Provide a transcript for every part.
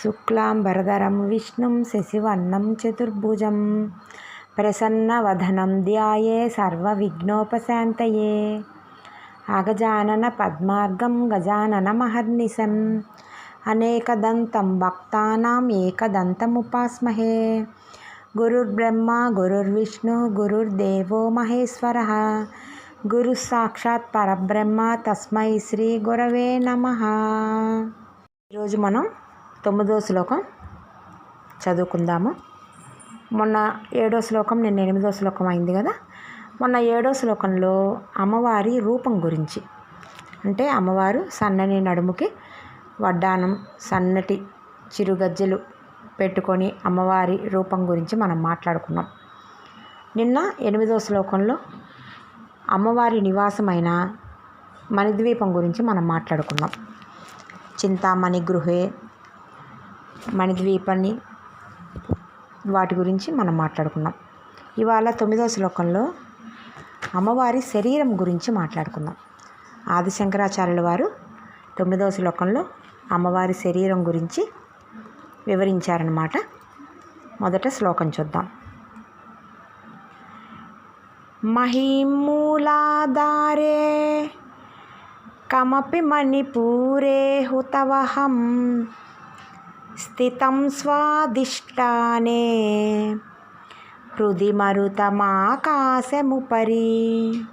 శుక్లాంబరధరం విష్ణుం శశివర్ణం చతుర్భుజం ప్రసన్నవదనం ధ్యాయే సర్వవిఘ్నోపశాంతయే అగజానన పద్మార్గం గజాననమహర్నిశం అనేకదంతం భక్తానాం ఏకదంతముపాస్మహే గురుర్బ్రహ్మ గురుర్విష్ణు గురుర్దేవో మహేశ్వర గురు సాక్షాత్ పరబ్రహ్మ తస్మై శ్రీ గురవే నమ ఈరోజు మనం తొమ్మిదో శ్లోకం చదువుకుందాము. మొన్న ఏడో శ్లోకం నిన్న ఎనిమిదో శ్లోకం అయింది కదా? మొన్న ఏడో శ్లోకంలో అమ్మవారి రూపం గురించి. అంటే అమ్మవారు సన్నని నడుముకి వడ్డానం సన్నటి చిరుగజ్జలు పెట్టుకొని అమ్మవారి రూపం గురించి మనం మాట్లాడుకున్నాం. నిన్న ఎనిమిదో శ్లోకంలో అమ్మవారి నివాసమైన మణిద్వీపం గురించి మనం మాట్లాడుకున్నాం. చింతామణి గృహే మణిద్వీపాన్ని వాటి గురించి మనం మాట్లాడుకున్నాం. ఇవాళ తొమ్మిదవ శ్లోకంలో అమ్మవారి శరీరం గురించి మాట్లాడుకుందాం. ఆదిశంకరాచార్యుల వారు తొమ్మిదవ శ్లోకంలో అమ్మవారి శరీరం గురించి వివరించారనమాట మొదట శ్లోకం చూద్దాం. మహిమూలాధారే కమపి మణిపూరే హుతవహం స్థితం స్వాదిష్టానే. హృది మరుతమాకాశముపరి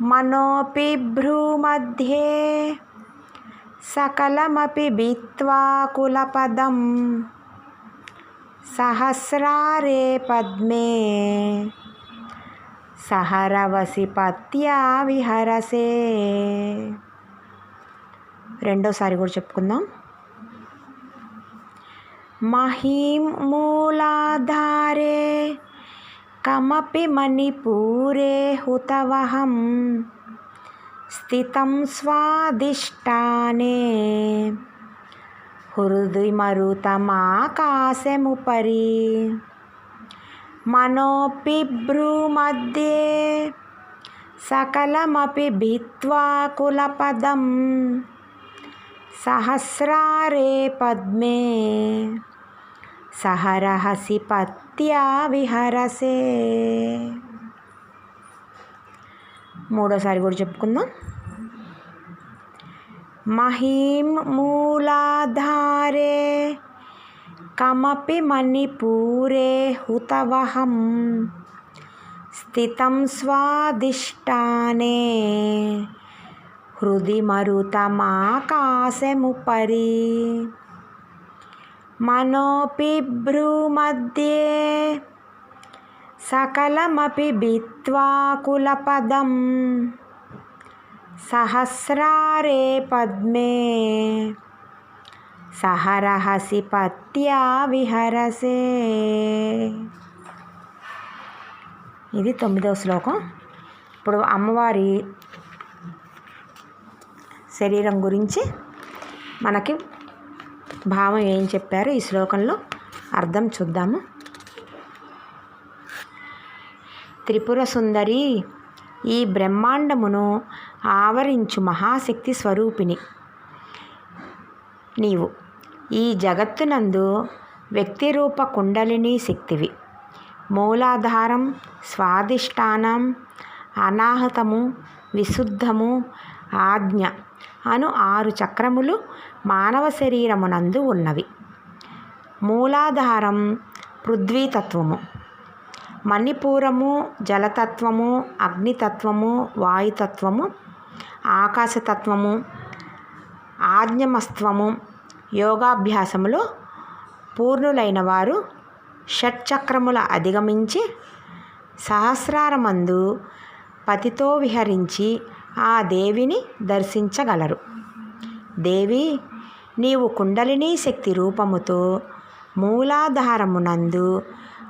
మనోపి భ్రూమధ్యే సకలమపి బిత్వాకులపదం సహస్రారే పద్మే. సహరవసి పత్యా విహరసే. రెండోసారి కూడా చెప్పుకుందాం. మహీం మూలాధారే కమపి మణిపూరే హుతవహం స్థితం స్వాదిష్టానే. హృది మరుతమాకాశముపరి మనోపిభ్రూమధ్యే సకలమపి భిత్వా కులపదం సహస్రారే పద్మే. సహరహసి పత్యా విహరసే. మూడోసారి కూడా చెప్పుకుందాం. మహీం మూలాధారే కమపి మణిపూరే హుతవహం స్థితం స్వాదిష్టానే హృది మరుతమాకాశముపరి. మనోపిభ్రూమధ్యే सकलमपि भित्त्वाकुलपदं సహస్రారే పద్మే సహరహసి పత్యా విహరసే ఇది తొమ్మిదవ శ్లోకం. ఇప్పుడు అమ్మవారి శరీరం గురించి మనకి భావం ఏం చెప్పారో? ఈ శ్లోకంలో అర్థం చూద్దాము. త్రిపుర సుందరి ఈ బ్రహ్మాండమును ఆవరించు మహాశక్తి స్వరూపిణి నీవు. ఈ జగత్తునందు వ్యక్తిరూప కుండలిని శక్తివి. మూలాధారం స్వాదిష్టానం అనాహతము విశుద్ధము ఆజ్ఞ అను ఆరు చక్రములు మానవ శరీరమునందు ఉన్నవి. మూలాధారం పృథ్వీతత్వము. మణిపూరము జలతత్వము అగ్నితత్వము వాయుతత్వము ఆకాశతత్వము ఆజ్ఞమస్త్వము యోగాభ్యాసములో పూర్ణులైన వారు షట్చక్రముల అధిగమించి సహస్రారమందు పతితో విహరించి ఆ దేవిని దర్శించగలరు. దేవి నీవు కుండలినీ శక్తి రూపముతో మూలాధారమునందు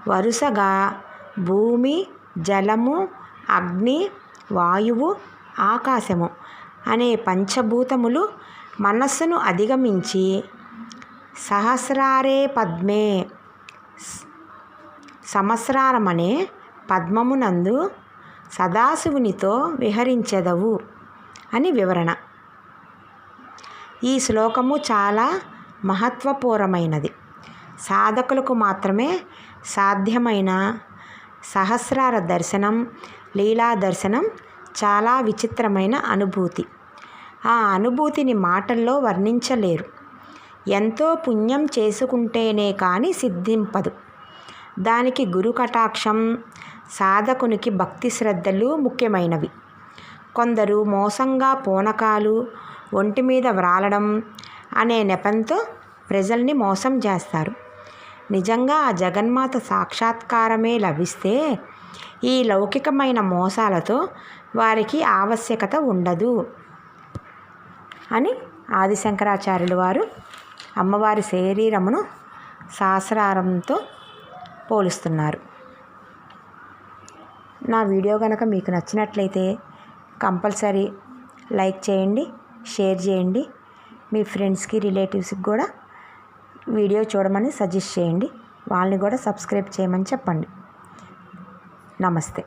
వరుసగా భూమి జలము అగ్ని వాయువు ఆకాశము అనే పంచభూతములు మనస్సును అధిగమించి సహస్రారే పద్మే సంవత్సరారమనే పద్మమునందు సదాశివునితో విహరించెదవు అని వివరణ. ఈ శ్లోకము చాలా మహత్వపూర్వమైనది సాధకులకు మాత్రమే సాధ్యమైన సహస్రార దర్శనం లీలా దర్శనం చాలా విచిత్రమైన అనుభూతి. ఆ అనుభూతిని మాటల్లో వర్ణించలేరు. ఎంతో పుణ్యం చేసుకుంటేనే కానీ సిద్ధింపదు. దానికి గురు కటాక్షం సాధకునికి భక్తి శ్రద్ధలు ముఖ్యమైనవి. కొందరు మోసంగా పూనకాలు ఒంటి మీద వ్రాలడం అనే నెపంతో ప్రజల్ని మోసం చేస్తారు. నిజంగా ఆ జగన్మాత సాక్షాత్కారమే లభిస్తే ఈ లౌకికమైన మోసాలతో వారికి ఆవశ్యకత ఉండదు అని ఆదిశంకరాచార్యులు వారు అమ్మవారి శరీరమును సహస్రారంతో పోలుస్తున్నారు. నా వీడియో కనుక మీకు నచ్చినట్లయితే కంపల్సరీ లైక్ చేయండి. షేర్ చేయండి. మీ ఫ్రెండ్స్కి రిలేటివ్స్కి కూడా వీడియో చూడమని సజెస్ట్ చేయండి. వాళ్ళని కూడా సబ్స్క్రైబ్ చేయమని చెప్పండి. నమస్తే.